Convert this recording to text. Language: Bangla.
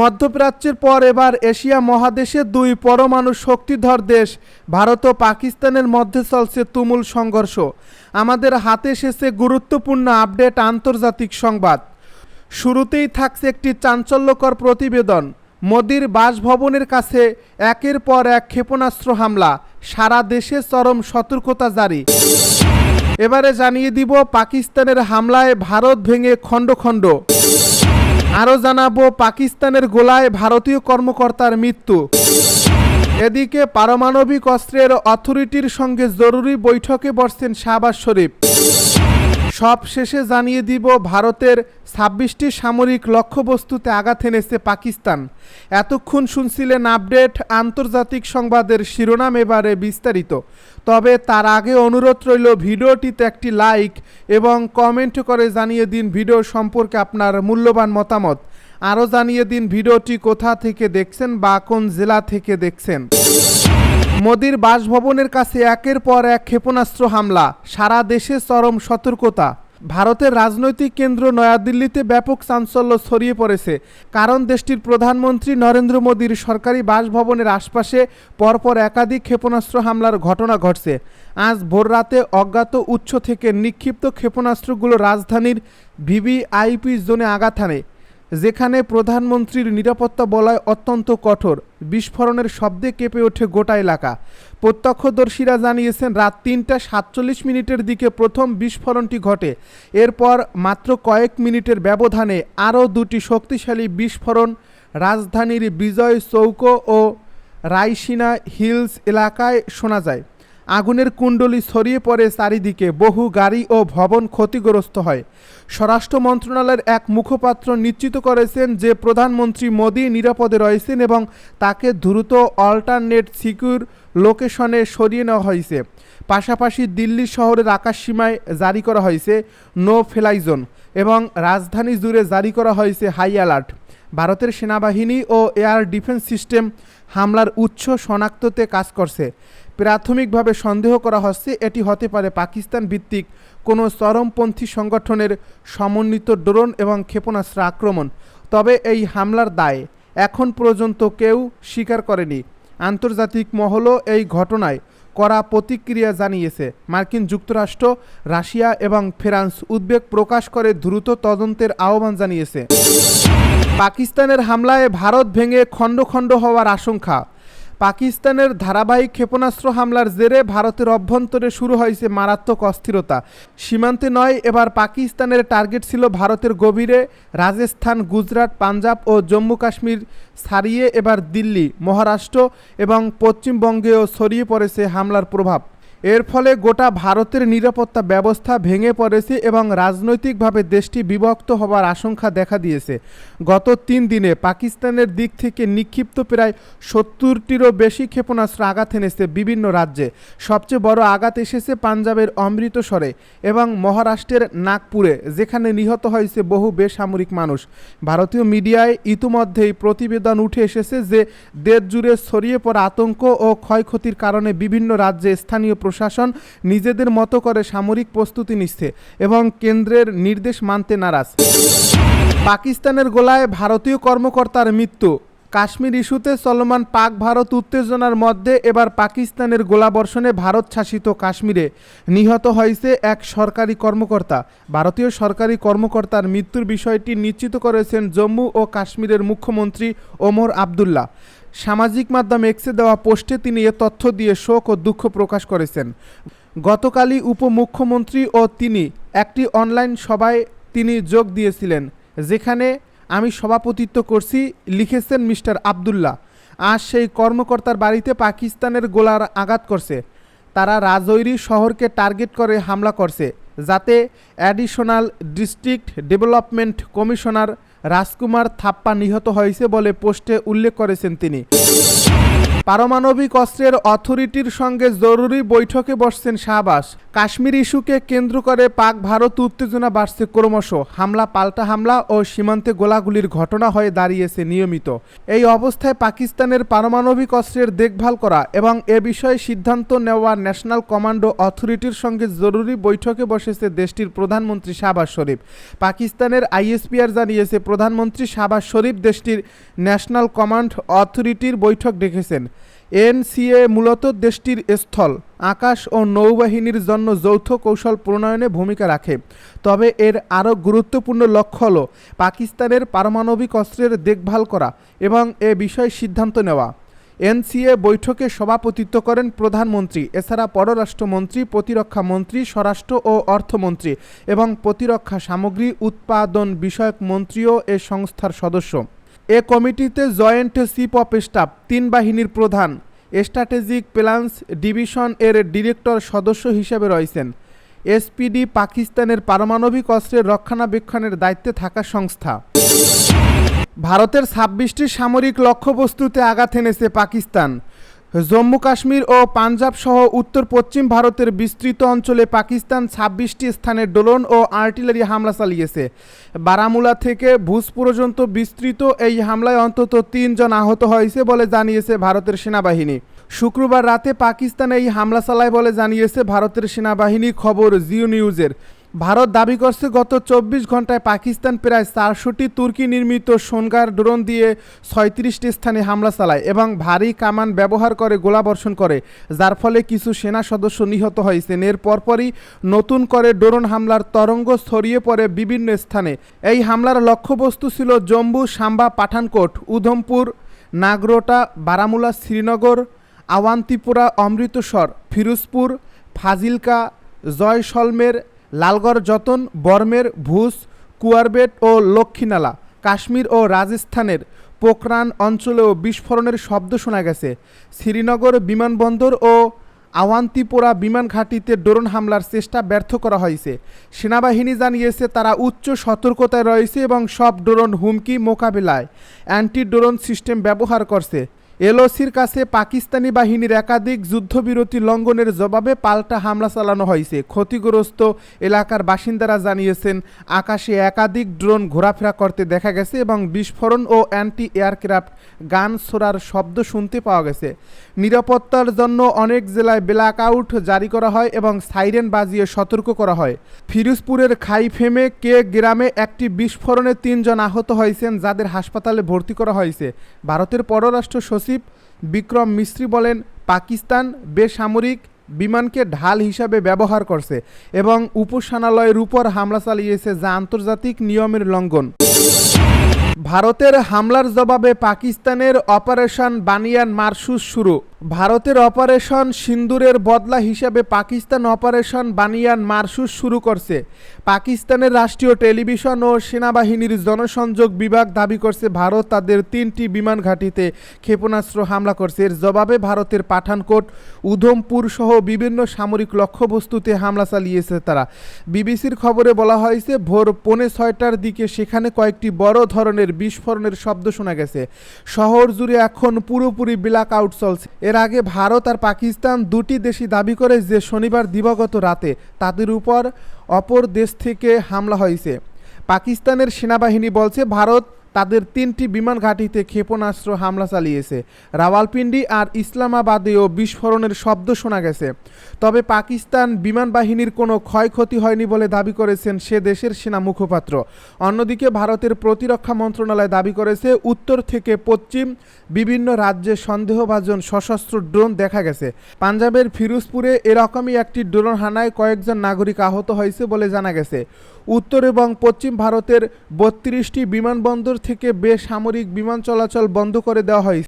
মধ্যপ্রাচ্যের পর এবার এশিয়া মহাদেশের দুই পরমাণু শক্তিধর দেশ, ভারত ও পাকিস্তানের মধ্যে চলছে তুমুল সংঘর্ষ। আমাদের হাতে এসেছে গুরুত্বপূর্ণ আপডেট আন্তর্জাতিক সংবাদ। শুরুতেই থাকছে একটি চাঞ্চল্যকর প্রতিবেদন। মোদির বাসভবনের কাছে একের পর এক ক্ষেপণাস্ত্র হামলা। সারা দেশে চরম সতর্কতা জারি। এবারে জানিয়ে দিব, পাকিস্তানের হামলায় ভারত ভেঙে খণ্ড খণ্ড। আরও জানাব পাকিস্তানের গোলায় ভারতীয় কর্মকর্তার মৃত্যু। এদিকে পারমাণবিক অস্ত্রের অথরিটির সঙ্গে জরুরি বৈঠকে বসছেন শাহবাজ শরীফ। সব শেষে জানিয়ে দিব, ভারতের ছাব্বিশটি সামরিক লক্ষ্যবস্তুতে আঘাত এনেছে পাকিস্তান। এতক্ষণ শুনছিলেন আপডেট আন্তর্জাতিক সংবাদের শিরোনাম এবারে বিস্তারিত। তবে তার আগে অনুরোধ রইল, ভিডিওটিতে একটি লাইক এবং কমেন্ট করে জানিয়ে দিন ভিডিও সম্পর্কে আপনার মূল্যবান মতামত। আরও জানিয়ে দিন ভিডিওটি কোথা থেকে দেখছেন বা কোন জেলা থেকে দেখছেন। মোদির বাসভবনের কাছে একের পর এক ক্ষেপণাস্ত্র হামলা, সারা দেশে চরম সতর্কতা। ভারতের রাজনৈতিক কেন্দ্র নয়াদিল্লিতে ব্যাপক চাঞ্চল্য ছড়িয়ে পড়েছে। কারণ দেশটির প্রধানমন্ত্রী নরেন্দ্র মোদীর সরকারি বাসভবনের আশপাশে পরপর একাধিক ক্ষেপণাস্ত্র হামলার ঘটনা ঘটছে। আজ ভোররাতে অজ্ঞাত উৎস থেকে নিক্ষিপ্ত ক্ষেপণাস্ত্রগুলো রাজধানীর ভিভিআইপি জোনে আঘাত হানে। যেখানে প্রধানমন্ত্রীর নিরাপত্তা বলয় অত্যন্ত কঠোর, বিস্ফোরণের শব্দে কেঁপে ওঠে গোটা এলাকা। প্রত্যক্ষদর্শীরা জানিয়েছেন, রাত তিনটা সাতচল্লিশ মিনিটের দিকে প্রথম বিস্ফোরণটি ঘটে। এরপর মাত্র কয়েক মিনিটের ব্যবধানে আরও দুটি শক্তিশালী বিস্ফোরণ রাজধানীর বিজয় চৌক ও রাইসিনা হিলস এলাকায় শোনা যায়। আগুনের কুণ্ডলি ছড়িয়ে পড়ে চারিদিকে। বহু গাড়ি ও ভবন ক্ষতিগ্রস্ত হয়। স্বরাষ্ট্র মন্ত্রণালয়ের এক মুখপাত্র নিশ্চিত করেছেন যে প্রধানমন্ত্রী মোদী নিরাপদে রয়েছেন এবং তাকে দ্রুত অল্টারনেট সিকিউর লোকেশনে সরিয়ে নেওয়া হয়েছে। পাশাপাশি দিল্লি শহরের আকাশসীমায় জারি করা হয়েছে নো ফেলাইজোন এবং রাজধানী জুড়ে জারি করা হয়েছে হাই অ্যালার্ট। ভারতের সেনাবাহিনী ও এয়ার ডিফেন্স সিস্টেম হামলার উৎস শনাক্ততে কাজ করছে। প্রাথমিকভাবে সন্দেহ করা হচ্ছে এটি হতে পারে পাকিস্তান ভিত্তিক কোনো চরমপন্থী সংগঠনের সমন্বিত ড্রোন এবং ক্ষেপণাস্ত্র আক্রমণ। তবে এই হামলার দায় এখন পর্যন্ত কেউ স্বীকার করেনি। আন্তর্জাতিক মহলও এই ঘটনায় করা প্রতিক্রিয়া জানিয়েছে। মার্কিন যুক্তরাষ্ট্র, রাশিয়া এবং ফ্রান্স উদ্বেগ প্রকাশ করে দ্রুত তদন্তের আহ্বান জানিয়েছে। পাকিস্তানের হামলায় ভারত ভেঙে খণ্ড খণ্ড হওয়ার আশঙ্কা। পাকিস্তানের ধারাবাহিক ক্ষেপণাস্ত্র হামলার জেরে ভারতের অভ্যন্তরে শুরু হয়েছে মারাত্মক অস্থিরতা। সীমান্তে নয়, এবার পাকিস্তানের টার্গেট ছিল ভারতের গভীরে রাজস্থান, গুজরাট, পাঞ্জাব ও জম্মু কাশ্মীর ছাড়িয়ে এবার দিল্লি, মহারাষ্ট্র এবং পশ্চিমবঙ্গেও ছড়িয়ে পড়েছে হামলার প্রভাব। এর ফলে গোটা ভারতের নিরাপত্তা ব্যবস্থা ভেঙে পড়েছে এবং রাজনৈতিকভাবে দেশটি বিভক্ত হবার আশঙ্কা দেখা দিয়েছে। গত তিন দিনে পাকিস্তানের দিক থেকে নিক্ষিপ্ত প্রায় সত্তরটিরও বেশি ক্ষেপণাস্ত্র আঘাত এনেছে বিভিন্ন রাজ্যে। সবচেয়ে বড় আঘাত এসেছে পাঞ্জাবের অমৃতসরে এবং মহারাষ্ট্রের নাগপুরে, যেখানে নিহত হয়েছে বহু বেসামরিক মানুষ। ভারতীয় মিডিয়ায় ইতিমধ্যেই প্রতিবেদন উঠে এসেছে যে দেশ জুড়ে ছড়িয়ে পড়া আতঙ্ক ও ক্ষয়ক্ষতির কারণে বিভিন্ন রাজ্যে স্থানীয় প্রশাসন নিজেদের মতো করে সামরিক প্রস্তুতি নিচ্ছে এবং কেন্দ্রের নির্দেশ মানতে নারাজ। পাকিস্তানের গোলায় ভারতীয় কর্মকর্তার মৃত্যু। কাশ্মীর ইস্যুতে চলমান পাক ভারত উত্তেজনার মধ্যে এবার পাকিস্তানের গোলাবর্ষণে ভারত শাসিত কাশ্মীরে। নিহত হয়েছে এক সরকারি কর্মকর্তা। ভারতীয় সরকারি কর্মকর্তার মৃত্যুর বিষয়টি নিশ্চিত করেছেন জম্মু ও কাশ্মীরের মুখ্যমন্ত্রী ওমর আবদুল্লাহ। সামাজিক মাধ্যম এক্সে দেওয়া পোস্টে তিনি এ তথ্য দিয়ে শোক ও দুঃখ প্রকাশ করেছেন। গতকালই উপমুখ্যমন্ত্রী ও তিনি একটি অনলাইন সভায় তিনি যোগ দিয়েছিলেন, যেখানে আমি সভাপতিত্ব করছি, লিখেছেন মিস্টার আবদুল্লাহ। আজ সেই কর্মকর্তার বাড়িতে পাকিস্তানের গোলার আঘাত করছে। তারা রাজৈরি শহরকে টার্গেট করে হামলা করছে, যাতে additional district development commissioner Rajkumar Thapa নিহত হয়েছে বলে পোস্টে উল্লেখ করেছেন তিনি। পারমাণবিক অস্ত্রের অথরিটির সঙ্গে জরুরি বৈঠকে বসছেন শাহবাজ। কাশ্মীর ইস্যুকে কেন্দ্র করে পাক ভারত উত্তেজনা বাড়ছে ক্রমশ। হামলা, পাল্টা হামলা ও সীমান্তে গোলাগুলির ঘটনা হয়ে দাঁড়িয়েছে নিয়মিত। এই অবস্থায় পাকিস্তানের পারমাণবিক অস্ত্রের দেখভাল করা এবং এ বিষয়ে সিদ্ধান্ত নেওয়া ন্যাশনাল কমান্ডো অথরিটির সঙ্গে জরুরি বৈঠকে বসেছে দেশটির প্রধানমন্ত্রী শাহবাজ শরীফ। পাকিস্তানের আইএসপিআর জানিয়েছে, প্রধানমন্ত্রী শাহবাজ শরীফ দেশটির ন্যাশনাল কমান্ড অথরিটির বৈঠক ডেকেছেন। এনসিএ মূলত দেশটির স্থল, আকাশ ও নৌবাহিনীর জন্য যৌথ কৌশল প্রণয়নে ভূমিকা রাখে। তবে এর আরও গুরুত্বপূর্ণ লক্ষ্য হল পাকিস্তানের পারমাণবিক অস্ত্রের দেখভাল করা এবং এ বিষয়ে সিদ্ধান্ত নেওয়া। এনসিএ বৈঠকে সভাপতিত্ব করেন প্রধানমন্ত্রী, এছাড়া পররাষ্ট্রমন্ত্রী, প্রতিরক্ষা মন্ত্রী, স্বরাষ্ট্র ও অর্থমন্ত্রী এবং প্রতিরক্ষা সামগ্রী উৎপাদন বিষয়ক মন্ত্রীও এ সংস্থার সদস্য। এ কমিটিতে জয়েন্ট চিফ অফ স্টাফ, তিন বাহিনীর প্রধান, স্ট্র্যাটেজিক প্ল্যান্স ডিভিশন এর ডিরেক্টর সদস্য হিসেবে রয়েছেন। এসপিডি পাকিস্তানের পারমাণবিক অস্ত্রের রক্ষণাবেক্ষণের দায়িত্বে থাকা সংস্থা। ভারতের ছাব্বিশটি সামরিক লক্ষ্যবস্তুতে আঘাত এনেছে পাকিস্তান। জম্মু কাশ্মীর ও পাঞ্জাব সহ উত্তর পশ্চিম ভারতের বিস্তৃত অঞ্চলে পাকিস্তান ছাব্বিশটি স্থানে ড্রোন ও আর্টিলারি হামলা চালিয়েছে। বারামুলা থেকে ভুজ পর্যন্ত বিস্তৃত এই হামলায় অন্তত তিনজন আহত হয়েছে বলে জানিয়েছে ভারতের সেনাবাহিনী। শুক্রবার রাতে পাকিস্তান এই হামলা চালায় বলে জানিয়েছে ভারতের সেনাবাহিনী খবর জিও নিউজের। ভারত দাবি করছে গত চব্বিশ ঘন্টায় পাকিস্তান প্রায় চারশোটি তুর্কি নির্মিত সোনগার ড্রোন দিয়ে ছয়ত্রিশটি স্থানে হামলা চালায় এবং ভারী কামান ব্যবহার করে গোলাবর্ষণ করে, যার ফলে কিছু সেনা সদস্য নিহত হয়েছেন এর পরপরই নতুন করে ড্রোন হামলার তরঙ্গ ছড়িয়ে পড়ে বিভিন্ন স্থানে। এই হামলার লক্ষ্যবস্তু ছিল জম্মু সাম্বা পাঠানকোট, উধমপুর, নাগরোটা, বারামুলা, শ্রীনগর, আওয়ান্তিপুরা, অমৃতসর, ফিরোজপুর, ফাজিলকা, জয়সলমের লালগড় যতন, বর্মের ভুজ, কুয়ারবেট ও লক্ষ্মীনালা, কাশ্মীর ও রাজস্থানের পোকরান অঞ্চলেও বিস্ফোরণের শব্দ শোনা গেছে। শ্রীনগর বিমানবন্দর ও আওয়ান্তিপোরা বিমান ঘাঁটিতে ড্রোন হামলার চেষ্টা ব্যর্থ করা হয়েছে। সেনাবাহিনী জানিয়েছে, তারা উচ্চ সতর্কতায় রয়েছে এবং সব ড্রোন হুমকি মোকাবিলায়। অ্যান্টি ড্রোন সিস্টেম ব্যবহার করছে। এলওসির কাছে পাকিস্তানি বাহিনীর একাধিক যুদ্ধবিরতি লঙ্ঘনের জবাবে পাল্টা হামলা চালানো হয়েছে। ক্ষতিগ্রস্ত এলাকার বাসিন্দারা জানিয়েছেন, আকাশে একাধিক ড্রোন ঘোরাফেরা করতে দেখা গেছে এবং বিস্ফোরণ ও অ্যান্টি এয়ারক্রাফট গান ছোড়ার শব্দ শুনতে পাওয়া গেছে। নিরাপত্তার জন্য অনেক জেলায় ব্ল্যাক আউট জারি করা হয় এবং সাইরেন বাজিয়ে সতর্ক করা হয়। ফিরোজপুরের খাইফেমে কে গ্রামে একটি বিস্ফোরণে তিনজন আহত হয়েছেন যাদের হাসপাতালে ভর্তি করা হয়েছে। ভারতের পররাষ্ট্র সচিব বিক্রম মিস্ত্রি বলেন, পাকিস্তান বেসামরিক বিমানকে ঢাল হিসাবে ব্যবহার করছে এবং উপসানালয়ের উপর হামলা চালিয়েছে যা আন্তর্জাতিক নিয়মের লঙ্ঘন। ভারতের হামলার জবাবে পাকিস্তানের অপারেশন বানিয়ান মারসুস শুরু। ভারতের অপারেশন সিন্দুরের বদলা হিসাবে পাকিস্তান অপারেশন বানিয়ান মারসুস শুরু করছে। পাকিস্তানের রাষ্ট্রীয় টেলিভিশন ও সেনাবাহিনীর জনসংযোগ বিভাগ দাবি করছে, ভারত তাদের তিনটি বিমান ঘাঁটিতে ক্ষেপণাস্ত্র হামলা করছে। এর জবাবে ভারতের পাঠানকোট, উধমপুর সহ বিভিন্ন সামরিক লক্ষ্যবস্তুতে হামলা চালিয়েছে তারা। বিবিসির খবরে বলা হয়েছে, ভোর পৌনে ছয়টার দিকে সেখানে কয়েকটি বড় ধরনের বিস্ফোরণের শব্দ শোনা গেছে। শহর জুড়ে এখন পুরোপুরি ব্ল্যাক আউট চলছে। এর আগে ভারত আর পাকিস্তান দুটি দেশই দাবি করে যে শনিবার দিবাগত রাতে তাদের উপর অপর দেশ থেকে হামলা হয়েছে। পাকিস্তানের সেনাবাহিনী বলছে, ভারত তাদের তিনটি বিমান ঘাঁটিতে ক্ষেপণাস্ত্র হামলা চালিয়েছে। রাওয়ালপিন্ডি আর ইসলামাবাদেও বিস্ফোরণের শব্দ শোনা গেছে। তবে পাকিস্তান বিমান বাহিনীর কোনো ক্ষয়ক্ষতি হয়নি বলে দাবি করেছেন সে দেশের সেনা মুখপাত্র। অন্যদিকে ভারতের প্রতিরক্ষা মন্ত্রণালয় দাবি করেছে, উত্তর থেকে পশ্চিম বিভিন্ন রাজ্যে সন্দেহভাজন সশস্ত্র ড্রোন দেখা গেছে। পাঞ্জাবের ফিরোজপুরে এরকমই একটি ড্রোন হানায় কয়েকজন নাগরিক আহত হয়েছে বলে জানা গেছে। উত্তর এবং পশ্চিম ভারতের বত্রিশটি বিমানবন্দর থেকে বেসামরিক বিমান চলাচল বন্ধ করে দেওয়া হয়েছে